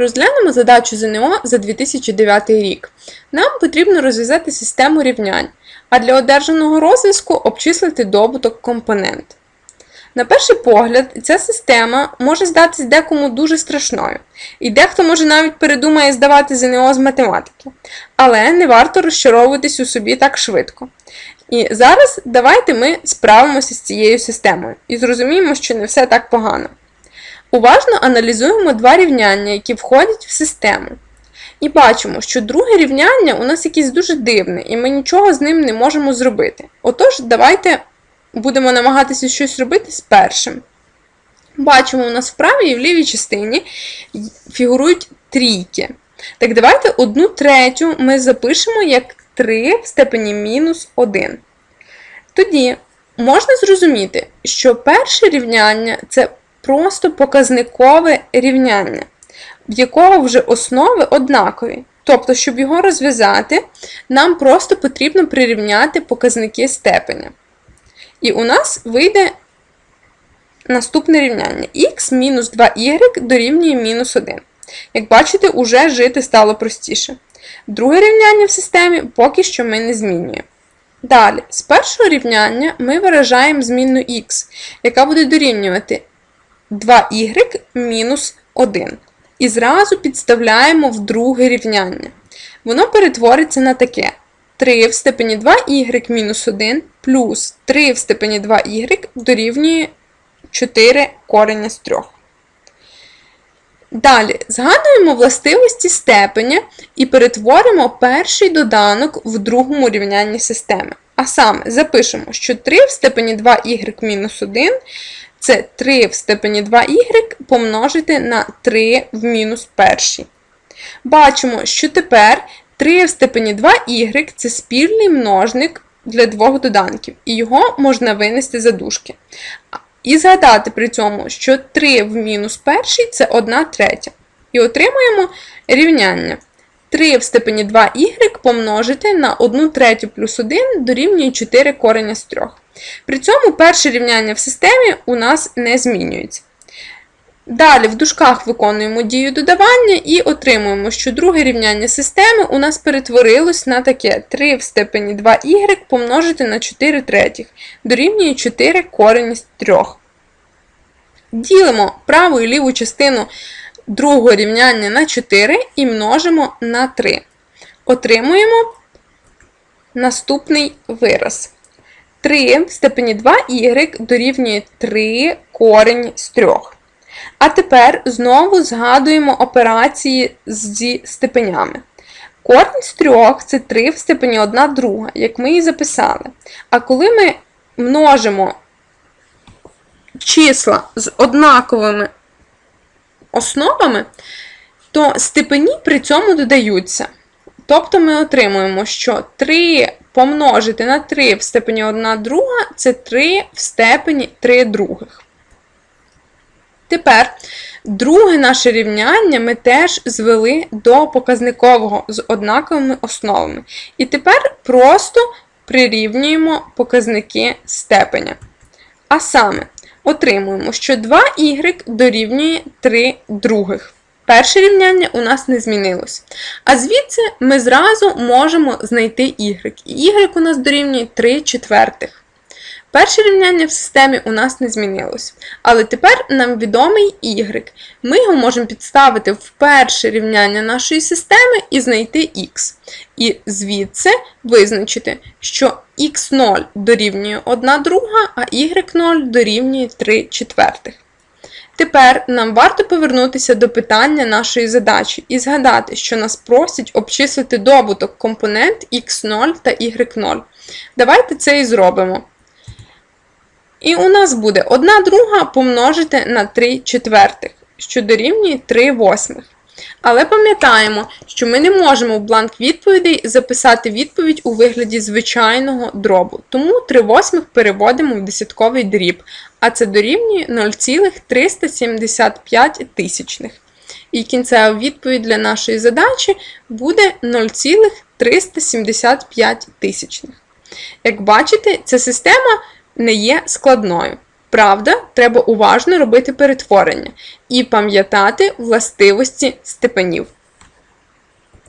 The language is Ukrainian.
Розглянемо задачу ЗНО за 2009 рік. Нам потрібно розв'язати систему рівнянь, а для одержаного розв'язку обчислити добуток компонент. На перший погляд, ця система може здатись декому дуже страшною, і дехто може навіть передумає здавати ЗНО з математики. Але не варто розчаровуватись у собі так швидко. І зараз давайте ми справимося з цією системою і зрозуміємо, що не все так погано. Уважно аналізуємо два рівняння, які входять в систему. І бачимо, що друге рівняння у нас якесь дуже дивне, і ми нічого з ним не можемо зробити. Отож, давайте будемо намагатися щось робити з першим. Бачимо, у нас в правій і в лівій частині фігурують трійки. Так, давайте одну третю ми запишемо як 3 в степені мінус 1. Тоді можна зрозуміти, що перше рівняння це просто показникове рівняння, в якого вже основи однакові. Тобто, щоб його розв'язати, нам просто потрібно прирівняти показники степеня. І у нас вийде наступне рівняння х мінус 2y дорівнює мінус 1. Як бачите, уже жити стало простіше. Друге рівняння в системі поки що ми не змінюємо. Далі, з першого рівняння ми виражаємо змінну х, яка буде дорівнювати 2y мінус 1. І зразу підставляємо в друге рівняння. Воно перетвориться на таке: 3 в степені 2y мінус 1 плюс 3 в степені 2y дорівнює 4 корення з 3. Далі згадуємо властивості степеня і перетворимо перший доданок в другому рівнянні системи. А саме запишемо, що 3 в степені 2y мінус 1 це 3 в степені 2y помножити на 3 в мінус першій. Бачимо, що тепер 3 в степені 2y це спільний множник для двох доданків, і його можна винести за дужки. І згадати при цьому, що 3 в мінус перший це 1 третя. І отримуємо рівняння. 3 в степені 2y помножити на 1 третю плюс 1 дорівнює 4 кореня з 3. При цьому перше рівняння в системі у нас не змінюється. Далі в дужках виконуємо дію додавання і отримуємо, що друге рівняння системи у нас перетворилось на таке 3 в степені 2y помножити на 4 третіх, дорівнює 4 корені з 3. Ділимо праву і ліву частину другого рівняння на 4 і множимо на 3. Отримуємо наступний вираз. 3 в степені 2y дорівнює 3 корень з 3. А тепер знову згадуємо операції зі степенями. Корінь з 3 це 3 в степені 1 друга, як ми і записали. А коли ми множимо числа з однаковими основами, то степені при цьому додаються. Тобто ми отримуємо, що 3 помножити на 3 в степені 1 друга це 3 в степені 3 других. Тепер друге наше рівняння ми теж звели до показникового з однаковими основами. І тепер просто прирівнюємо показники степеня. А саме, отримуємо, що 2y дорівнює 3 других. Перше рівняння у нас не змінилось. А звідси ми зразу можемо знайти y. І y у нас дорівнює 3 четвертих. Перше рівняння в системі у нас не змінилось. Але тепер нам відомий y. Ми його можемо підставити в перше рівняння нашої системи і знайти х. І звідси визначити, що х0 дорівнює 1 друга, а y0 дорівнює 3 четвертих. Тепер нам варто повернутися до питання нашої задачі і згадати, що нас просять обчислити добуток компонент x0 та y0. Давайте це і зробимо. І у нас буде 1 друга помножити на 3 четвертих, що дорівнює 3 восьмих. Але пам'ятаємо, що ми не можемо в бланк відповідей записати відповідь у вигляді звичайного дробу. Тому 3 восьмих переводимо в десятковий дріб, а це дорівнює 0,375 тисячних. І кінцева відповідь для нашої задачі буде 0,375 тисячних. Як бачите, ця система не є складною. Правда, треба уважно робити перетворення і пам'ятати властивості степенів.